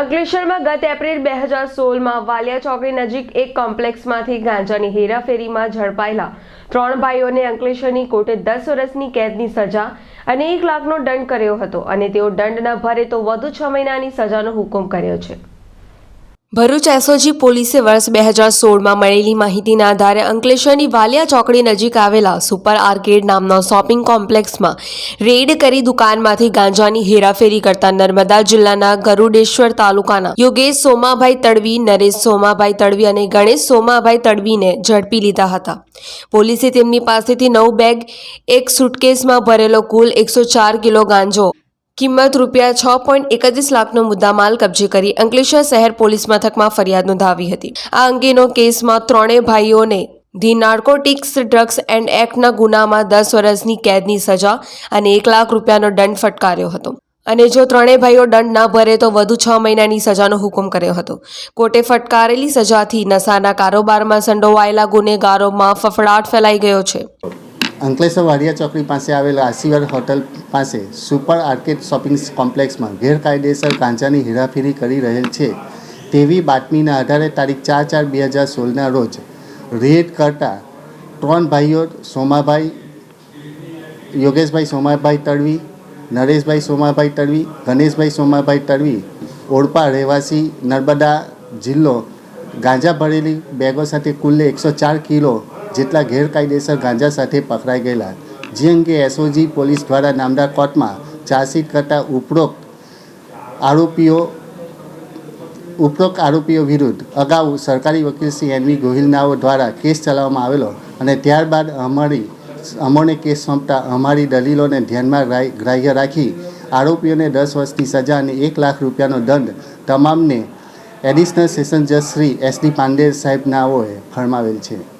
અંકલેશ્વરમાં ગત એપ્રિલ બે હજાર સોળમાં વાલિયા ચોકડી નજીક એક કોમ્પ્લેક્સમાંથી ગાંજાની હેરાફેરીમાં ઝડપાયેલા ત્રણ ભાઈઓને અંકલેશ્વરની કોર્ટે દસ વર્ષની કેદની સજા અને એક લાખનો દંડ કર્યો હતો અને તેઓ દંડ ન ભરે તો વધુ છ મહિનાની સજાનો હુકમ કર્યો છે. ભરૂચ એસઓજી પોલીસે વર્ષ બે હજાર સોળમાં મળેલી માહિતીના આધારે અંકલેશ્વરની વાલિયા ચોકડી નજીક આવેલા સુપર આર્કેડ નામના શોપિંગ કોમ્પ્લેક્સમાં રેડ કરી દુકાનમાંથી ગાંજાની હેરાફેરી કરતા નર્મદા જિલ્લાના ગરુડેશ્વર તાલુકાના યોગેશ સોમાભાઈ તડવી, નરેશ સોમાભાઈ તડવી અને ગણેશ સોમાભાઈ તડવીને ઝડપી લીધા હતા. પોલીસે તેમની પાસેથી નવ બેગ, એક સુટકેસમાં ભરેલો કુલ એકસો ચાર કિલો ગાંજો કિંમત રૂપિયા છ પોઈન્ટ એકત્રીસ લાખનો મુદ્દામાલ કબજે કરી અંકલેશ્વર શહેર પોલીસ મથકમાં ફરિયાદ નોંધાવી હતી. આ અંગેનો કેસમાં ત્રણેય ભાઈઓને ધી નાર્કોટિક્સ ડ્રગ્સ એન્ડ એક્ટના ગુનામાં દસ વર્ષની કેદની સજા અને એક લાખ રૂપિયાનો દંડ ફટકાર્યો હતો. અને જો ત્રણેય ભાઈઓ દંડ ન ભરે તો વધુ છ મહિનાની સજાનો હુકમ કર્યો હતો. કોર્ટે ફટકારેલી સજાથી નશાના કારોબારમાં સંડોવાયેલા ગુનેગારોમાં ફફડાટ ફેલાઈ ગયો છે. અંકલેશ્વર વાડિયા ચોકડી પાસે આવેલા આશીર્વાદ હોટલ પાસે સુપર આર્કેડ શોપિંગ કોમ્પ્લેક્સમાં ગેરકાયદેસર ગાંજાની હેરાફેરી કરી રહેલ છે તેવી બાતમીના આધારે તારીખ ચાર ચાર બે હજાર સોળના રોજ રેડ કરતા ત્રણ ભાઈઓ સોમાભાઈ, યોગેશભાઈ સોમાભાઈ તડવી, નરેશભાઈ સોમાભાઈ તડવી, ગણેશભાઈ સોમાભાઈ તડવી ઓળપા રહેવાસી, નર્મદા જિલ્લો ગાંજા ભરેલી બેગો સાથે કુલ્લે એકસો ચાર કિલો જેટલા ગેરકાયદેસર ગાંજા સાથે પકડાઈ ગયેલા, જે અંગે એસઓજી પોલીસ દ્વારા નામદા કોર્ટમાં ચાર્જશીટ કરતા ઉપરોક્ત આરોપીઓ ઉપરોક્ત આરોપીઓ વિરુદ્ધ અગાઉ સરકારી વકીલ શ્રી એનવી ગોહિલનાઓ દ્વારા કેસ ચલાવવામાં આવેલો અને ત્યારબાદ અમારી અમોને કેસ સોંપતા અમારી દલીલોને ધ્યાનમાં ગ્રાહ્ય- રાખી આરોપીઓને દસ વર્ષની સજા અને એક લાખ રૂપિયાનો દંડ તમામને એડિશનલ સેશન જજ શ્રી એસ ડી પાંડે સાહેબનાઓએ ફરમાવેલ છે.